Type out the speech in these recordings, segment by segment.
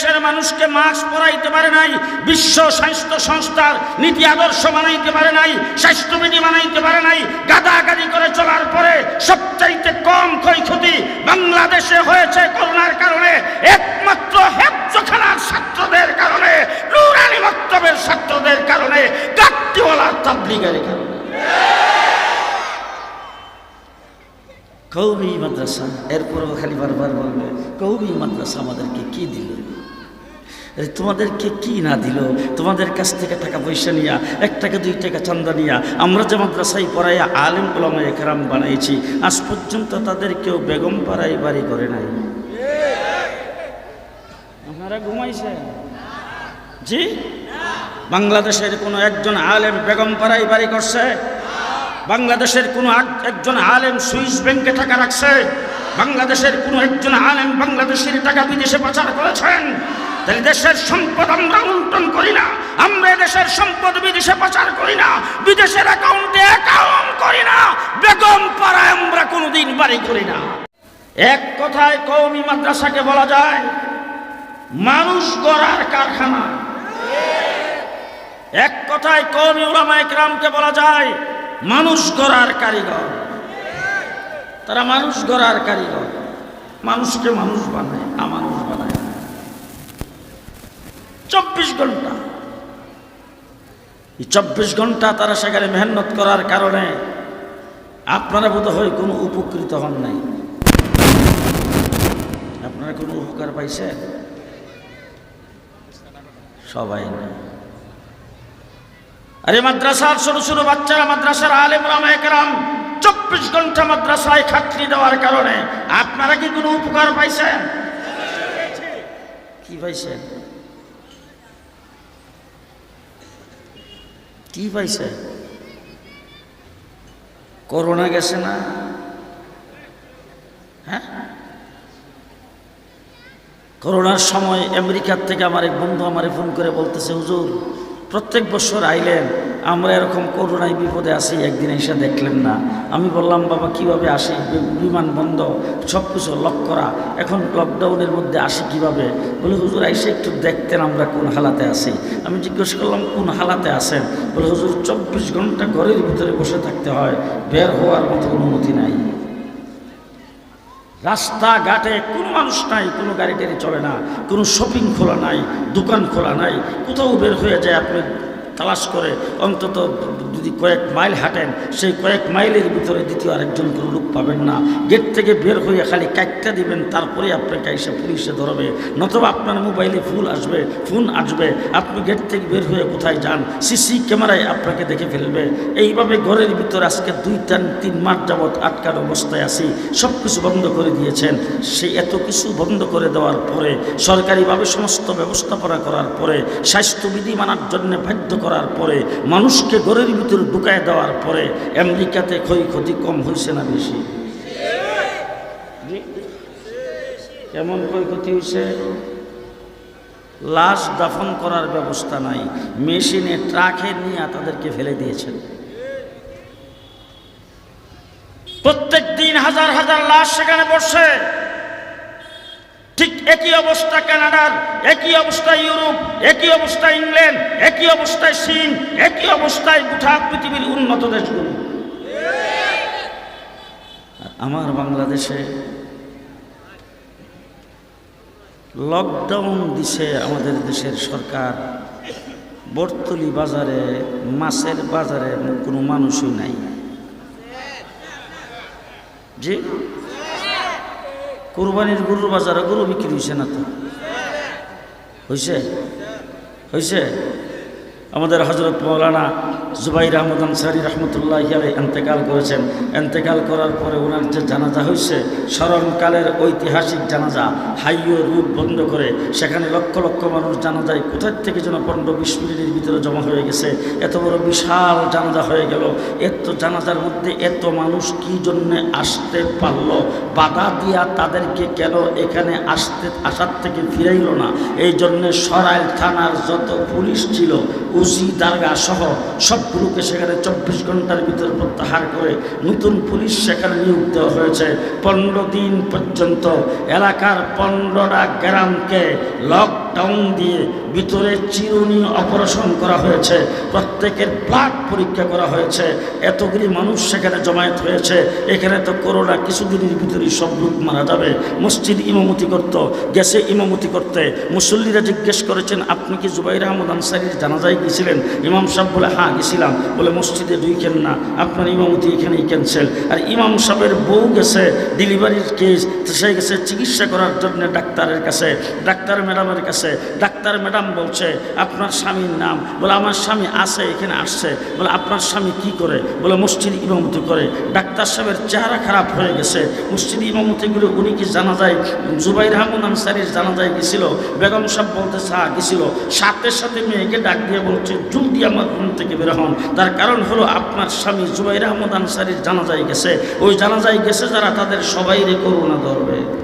দেশের মানুষকে মাস্ক পরাইতে পারে নাই, বিশ্ব স্বাস্থ্য সংস্থার নীতি আদর্শ বানাইতে পারে নাই, স্বাস্থ্যবিধি বানাইতে পারে নাই, গাদাগাদি করে চলার পরে সবচাইতে কম ক্ষয়ক্ষতি বাংলাদেশে হয়েছে করোনার কারণে, একমাত্র হেফজখানার ছাত্রদের কারণে, নুরানি মক্তবের ছাত্রদের কারণে, গাট্টিওয়ালার তাবলিগের কারণে। কৌমি মাদ্রাসা, এরপরও খালি বারবার বলবে, কৌমি মাদ্রাসা আমাদেরকে কি দিল? তোমাদেরকে কি না দিল? তোমাদের কাছ থেকে টাকা পয়সা নিয়া, এক টাকা, দুই টাকা চান্দা নিয়া, আমরা যে মাদ্রাসায় পড়াইয়া আলিম ওলামা একরাম বানাইছি, আজ পর্যন্ত তাদের কেউ বেগম পাড়াই বাড়ি করে নাই। আপনারা ঘুমাইছেন? জি? বাংলাদেশের কোনো একজন আলেম বেগম পাড়াই বাড়ি করছে? বাংলাদেশের কোনো একজন আলেম সুইস ব্যাংকে টাকা রাখছে? বাংলাদেশের কোনো একজন আলেম বাংলাদেশের টাকা বিদেশে পাচার করেছেন? তাহলে দেশের সম্পদ আমরা লুণ্ঠন করি না। আমরা দেশের সম্পদ বিদেশে পাচার করি না। বিদেশের অ্যাকাউন্টে অ্যাকাউন্ট করি না। বেগম পাড়ায় আমরা কোনোদিন বাড়ি করি না। এক কথায় কৌমি মাদ্রাসাকে বলা যায়, মানুষ গড়ার কারখানা। এক কথায় কৌমি উলামা একরামকে বলা যায়, মানুষ গড়ার কারিগর। তারা মানুষ গড়ার কারিগর। মানুষকে মানুষ বানায় না। চব্বিশ ঘণ্টা। এই চব্বিশ ঘণ্টা তারা সেখানে মেহনত করার কারণে আপনারা বোধ হয় কোনো উপকৃত হন নাই। আপনারা কোনো উপকার পাইছেন? সবাই না আরে মাদ্রাসার ছোট ছোট বাচ্চারা, মাদ্রাসার আলেম রাম একরাম চব্বিশ ঘণ্টা মাদ্রাসায় খাটনি দেওয়ার কারণে আপনারা কি কোনো উপকার পাইছেন? কি পাইছেন? কি পাইছে? করোনা গেছে না? হ্যাঁ? করোনার সময় আমেরিকার থেকে আমার এক বন্ধু আমারে ফোন করে বলতেছে, হুজুর, প্রত্যেক বছর আইলেন আমরা এরকম করোনায় বিপদে আসি একদিন এসে দেখলেন না। আমি বললাম, বাবা, কীভাবে আসি? বিমান বন্ধ সব কিছু লক করা। এখন লকডাউনের মধ্যে আসি কীভাবে? বলে, হুজুর, এসে একটু দেখতেন আমরা কোন হালাতে আসি আমি জিজ্ঞেস করলাম, কোন হালাতে আসেন বলে, হুজুর, চব্বিশ ঘণ্টা ঘরের ভিতরে বসে থাকতে হয়, বের হওয়ার মতো অনুমতি নাই। রাস্তাঘাটে কোনো মানুষ নাই, কোনো গাড়ি টাড়ি চলে না, কোনো শপিং খোলা নাই, দোকান খোলা নাই, কোথাও বের হয়ে যায় আপনি তালাশ করে অন্তত যদি কয়েক মাইল হাঁটেন সেই কয়েক মাইলের ভিতরে দ্বিতীয় আরেকজন কোনো পাবেন না। গেট থেকে বের হয়ে খালি কাটটা দিবেন, তারপরে আপনাকে এসে পুলিশে ধরবে। নতুবা আপনার মোবাইলে ফুল আসবে, ফোন আসবে। আপনি গেট থেকে বের হয়ে কোথায় যান, সিসি ক্যামেরায় আপনাকে দেখে ফেলবে। এইভাবে ঘরের ভিতরে আজকে দুই টান, তিন মাস যাবৎ আটকার অবস্থায় আছি। সব কিছু বন্ধ করে দিয়েছেন। সেই এত কিছু বন্ধ করে দেওয়ার পরে, সরকারিভাবে সমস্ত ব্যবস্থাপনা করার পরে স্বাস্থ্যবিধি মানার জন্য বাধ্য করার পরে, মানুষকে ঘরের ভিতরে ঢুকায় দেওয়ার পরে, আমেরিকাতে ক্ষয়ক্ষতি কম হয়েছে না বেশি জি? কেমন ক্ষয়ক্ষতি হয়েছে? লাশ দাফন করার ব্যবস্থা নাই। মেশিনে ট্রাকে নিয়ে তাদেরকে ফেলে দিয়েছেন। প্রত্যেক দিন হাজার হাজার লাশ সেখানে বসে ঠিক একই অবস্থা কানাডার, একই অবস্থা ইউরোপ, একই অবস্থা ইংল্যান্ড, একই অবস্থায় চীন, একই অবস্থায় গোটা পৃথিবীর উন্নত দেশগুলো। আমার বাংলাদেশে লকডাউন দিছে আমাদের দেশের সরকার। বর্তলি বাজারে, মাছের বাজারে কোনো মানুষই নাই। জি? কোরবানির গরুর বাজারে গরু বিক্রি হয়েছে না তো? হয়েছে হয়েছে আমাদের হজরত মৌলানা জুবাইর আহমদ আনসারি রহমতুল্লাহ আলাই এন্তেকাল করেছেন। এন্তেকাল করার পরে ওনার যে জানাজা হয়েছে স্মরণকালের ঐতিহাসিক জানাজা হাইও রূপ বন্ধ করে সেখানে লক্ষ লক্ষ মানুষ জানাজায় কোথার থেকে যেন পনেরো বিশ মিনিটের ভিতরে জমা হয়ে গেছে। এত বড় বিশাল জানাজা হয়ে গেল। এত জানাজার মধ্যে এত মানুষ কি জন্যে আসতে পারল? বাধা দিয়া তাদেরকে কেন এখানে আসতে, আসার থেকে ফিরাইল না? এই জন্যে সরাইল থানার যত পুলিশ ছিল উজি দারগা সহ সবগুলোকে সেখানে চব্বিশ ঘণ্টার ভিতরে প্রত্যাহার করে নতুন পুলিশ সেখানে নিয়োগ দেওয়া হয়েছে। পনেরো দিন পর্যন্ত এলাকার পনেরোটা গ্রামকে লক লকডাউন দিয়ে ভিতরে চিরুনি অপারেশন করা হয়েছে। প্রত্যেকের ব্লাড পরীক্ষা করা হয়েছে। এতগুলি মানুষ সেখানে জমায়েত হয়েছে। এখানে তো করোনা কিছুদিনের ভিতরেই সব লোক মারা যাবে। মসজিদ ইমামতি করত, গেছে ইমামতি করতে। মুসল্লিরা জিজ্ঞেস করেছেন, আপনি কি জুবাইর আহমদ আনসারির জানাজায় গেছিলেন ইমাম সাহেব বলে হ্যাঁ গেছিলাম বলে, মসজিদে দুইকেন না। আপনার ইমামতি এখানেই ক্যান্সেল। আর ইমাম সাহেবের বউ গেছে ডেলিভারির কেস সে গেছে চিকিৎসা করার জন্য ডাক্তারের কাছে। ডাক্তার ম্যাডামের কাছে ডাক্তার ম্যাডাম বলছে, আপনার স্বামীর নাম। বলে, আমার স্বামী আছে, এখানে আসছে। বলে, আপনার স্বামী কি করে? বলে, মসজিদ ইমামতি করে। ডাক্তার সাহেবের চেহারা খারাপ হয়ে গেছে। মসজিদ ইমামতি করে উনি কি জানা যায় জুবাইর আহমদ আনসারির জানা যায় গেছিল? বেগম সাহেব বলতে হ্যাঁ গেছিল। সাথে সাথে মেয়েকে ডাক দিয়ে বলছে জলদি আমার ঘুম থেকে বের হন। তার কারণ হলো, আপনার স্বামী জুবাইর আহমদ আনসারির জানা যায় গেছে। ওই জানা যায় গেছে যারা, তাদের সবাইরে করোনা ধরবে।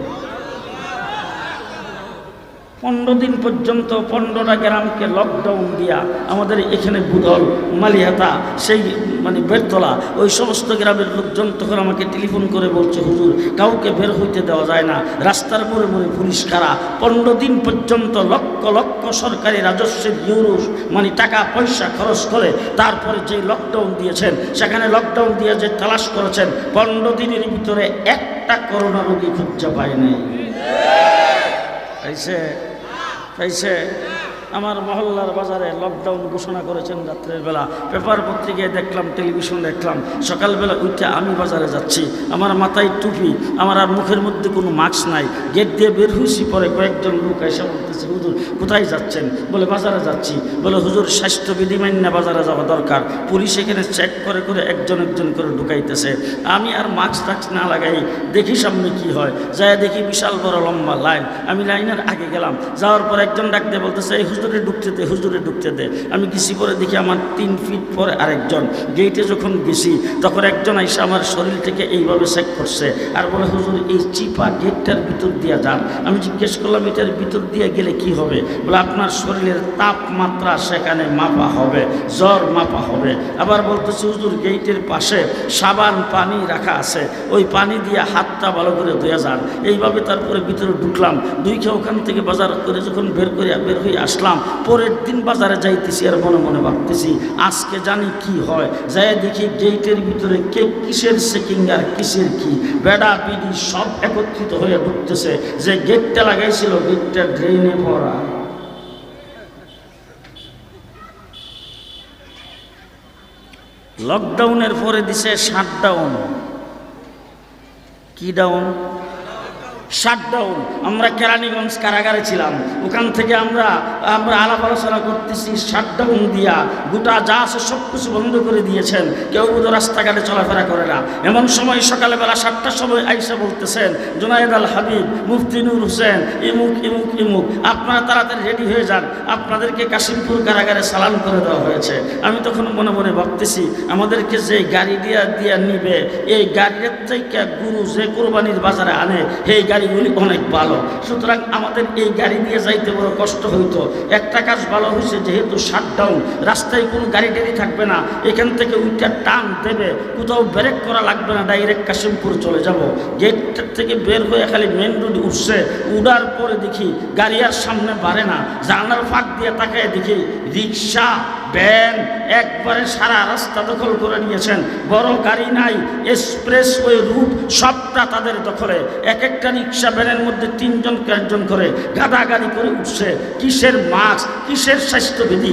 পনেরো দিন পর্যন্ত পনেরোটা গ্রামকে লকডাউন দিয়া আমাদের এখানে বুধল মালিহাতা, সেই মানে বেরতলা, ওই সমস্ত গ্রামের লোকজন তখন আমাকে টেলিফোন করে বলছে, হুজুর, কাউকে বের হইতে দেওয়া যায় না। রাস্তার মোড়ে মোড়ে পুলিশ কারা পনেরো দিন পর্যন্ত লক্ষ লক্ষ সরকারি রাজস্বের ইউরোস মানে টাকা, পয়সা খরচ করে তারপরে যে লকডাউন দিয়েছেন, সেখানে লকডাউন দিয়ে যে তালাশ করেছেন, পনেরো দিনের ভিতরে একটা করোনা রোগী খুঁজে পায় নাই। পাইছে পাইছে আমার মহল্লার বাজারে লকডাউন ঘোষণা করেছেন রাত্রের বেলা। পেপার পত্রিকায় দেখলাম টেলিভিশন দেখলাম। সকালবেলা উঠে আমি বাজারে যাচ্ছি। আমার মাথায় টুপি, আমার আর মুখের মধ্যে কোনো মাস্ক নাই। গেট দিয়ে বের হয়েছি, পরে কয়েকজন লোক এসে বলতেছে, হুজুর, কোথায় যাচ্ছেন? বলে, বাজারে যাচ্ছি। বলে, হুজুর স্বাস্থ্যবিধি মান্য বাজারে যাওয়া দরকার। পুলিশ এখানে চেক করে করে একজন একজন করে ঢুকাইতেছে। আমি আর মাস্ক টাক্স না লাগাই, দেখি সামনে কি হয়। যায় দেখি বিশাল বড় লম্বা লাইন। আমি লাইনের আগে গেলাম। যাওয়ার পর একজন ডাক দিয়ে বলতেছে, এই হুজুরে ঢুকতে দে হুজুরে ঢুকতে দে আমি গেছি পরে দেখি আমার তিন ফিট পরে আরেকজন। গেটে যখন গেছি, তখন একজন এসে আমার শরীর থেকে এইভাবে চেক করছে। আর বলে, হুজুর, এই চিপা গেটটার ভিতর দিয়ে যান। আমি জিজ্ঞেস করলাম, এটার ভিতর দিয়ে গেলে কি হবে? বলে, আপনার শরীরের তাপমাত্রা সেখানে মাপা হবে, জ্বর মাপা হবে। আবার বলতেছে, হুজুর গেটের পাশে সাবান পানি রাখা আছে। ওই পানি দিয়ে হাতটা ভালো করে ধুয়ে যান। এইভাবে তারপরে ভিতরে ঢুকলাম। দুই খেয়ে ওখান থেকে বাজার করে যখন বের করে বের হয়ে আসলাম পরের দিন বাজারে যাইতেছি আর মনে মনে ভাবতেছি, আজকে জানি কি হয়, যাই দেখি গেটের ভিতরে কে কিসের চেকিং আর কিসের কি। বেড়া বিড়ি সব একত্রিত হয়ে ঢুকতেছে, যে গেটটা লাগাইছিল গেটটা ড্রেনে ভরা। লকডাউনের পরে দিছে শাটডাউন কি ডাউন শাটডাউন আমরা কেরানীগঞ্জ কারাগারে ছিলাম। ওখান থেকে আমরা আমরা আলাপ আলোচনা করতেছি শাটডাউন দিয়া। গোটা যা আছে সব কিছু বন্ধ করে দিয়েছেন। কেউ বোধ রাস্তাঘাটে চলাফেরা করে না। এমন সময় সকালবেলা সাতটার সময় আইসা বলতেছেন, জুনায়দ আল হাবিব, মুফতি নূর হোসেন, ইমুক ইমুক ইমুক, আপনারা তাড়াতাড়ি রেডি হয়ে যান। আপনাদেরকে কাশিমপুর কারাগারে সালান করে দেওয়া হয়েছে। আমি তখন মনে মনে ভাবতেছি, আমাদেরকে যে গাড়ি দিয়া দিয়া নিবে, এই গাড়ির থেকে গুরু যে কোরবানির বাজারে আনে এই গাড়িগুলি অনেক ভালো। সুতরাং আমাদের এই গাড়ি দিয়ে যাইতে বড় কষ্ট হইতো। একটা কাজ ভালো হয়েছে যেহেতু শাটডাউন রাস্তায় কোনো গাড়ি টাড়ি থাকবে না। এখান থেকে উইটা টান দেবে, কোথাও ব্রেক করা লাগবে না ডাইরেক্ট কাশিমপুর চলে যাব। গেট থেকে বের হয়ে খালি মেন রোড উঠছে। উড়ার পরে দেখি, গাড়ি আর সামনে বাড়ে না। জানার ফাঁক দিয়ে তাকায় দেখি রিক্সা, ভ্যান একবারে সারা রাস্তা দখল করে নিয়েছেন। বড় গাড়ি নাই, এক্সপ্রেস ওই রুট সবটা তাদের দখলে। এক একটা রিক্সা ভ্যানের মধ্যে তিনজন চারজন করে গাদা গাড়ি করে উঠছে। কিসের মাস্ক, কিসের স্বাস্থ্যবিধি?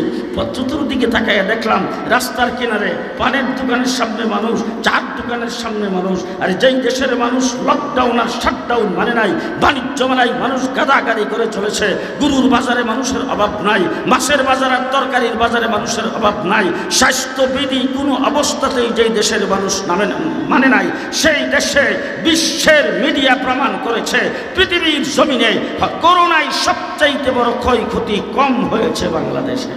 চতুর্দিকে তাকাইয়া দেখলাম, রাস্তার কিনারে পানের দোকানের সামনে মানুষ চার দোকানের সামনে মানুষ, আর যেই দেশের মানুষ লকডাউন আর শাটডাউন মানে নাই, বাণিজ্য মেলায় মানুষ গাদা গাড়ি করে চলেছে, গুরুর বাজারে মানুষের অভাব নাই, মাছের বাজার আর তরকারির বাজারে মানুষের অভাব নাই, স্বাস্থ্যবিধি কোনো অবস্থাতেই যেই দেশের মানুষ নামে মানে নাই, সেই দেশে বিশ্বের মিডিয়া প্রমাণ করেছে, পৃথিবীর জমিনে করোনায় সবচাইতে বড় ক্ষয়ক্ষতি কম হয়েছে বাংলাদেশে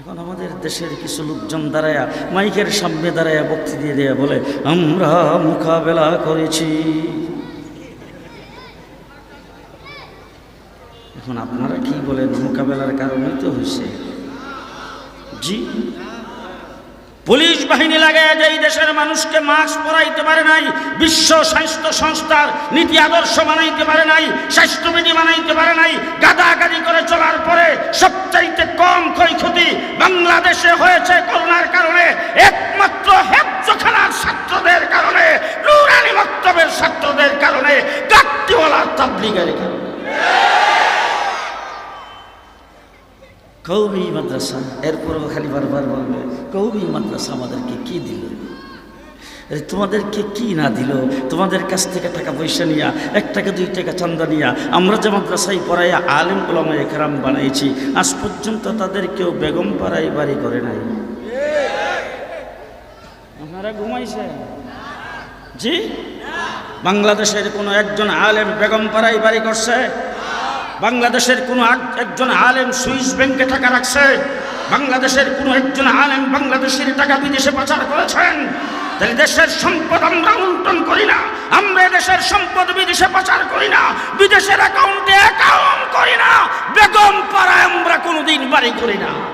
এখন আমাদের দেশের কিছু লোকজন দাঁড়ায়া মাইকের সামনে দাঁড়ায়া বক্তি দিয়ে দেয়া বলে, আমরা মোকাবেলা করেছি। এখন আপনারা কি বলেন, মোকাবেলার কারণেই তো হয়েছে। জি। পুলিশ বাহিনী লাগায় যে দেশের মানুষকে মাস্ক পরাইতে পারে নাই, বিশ্ব স্বাস্থ্য সংস্থার নীতি আদর্শ বানাইতে পারে নাই স্বাস্থ্যবিধি বানাইতে পারে নাই, গাদাগাদি মাদ্রাসা আমাদেরকে কি দিল? আরে তোমাদেরকে কি না দিল? তোমাদের কাছ থেকে টাকা পয়সা নিয়া এক টাকা দুই টাকা চান্দা নিয়া আমরা যে মাদ্রাসায় পড়াইয়া আলেম গোলামা একরাম বানাইছি আজ পর্যন্ত তাদের কেউ বেগম পাড়াই বাড়ি করে নাই। আপনারা ঘুমাইছেন? জি? বাংলাদেশের কোনো একজন আলেম বেগম পাড়াই বাড়ি করছে? বাংলাদেশের কোনো এক- একজন আলেম সুইস ব্যাংকে টাকা রাখছে? বাংলাদেশের কোনো একজন আলেম বাংলাদেশের টাকা বিদেশে পাচার করেছেন, তাহলে দেশের সম্পদ আমরা উল্টন করি না, আমরা দেশের সম্পদ বিদেশে পাচার করি না, বিদেশের অ্যাকাউন্টে অ্যাকাউন্ট করি না, বেগম পাড়ায় আমরা কোনোদিন বাড়ি করি না।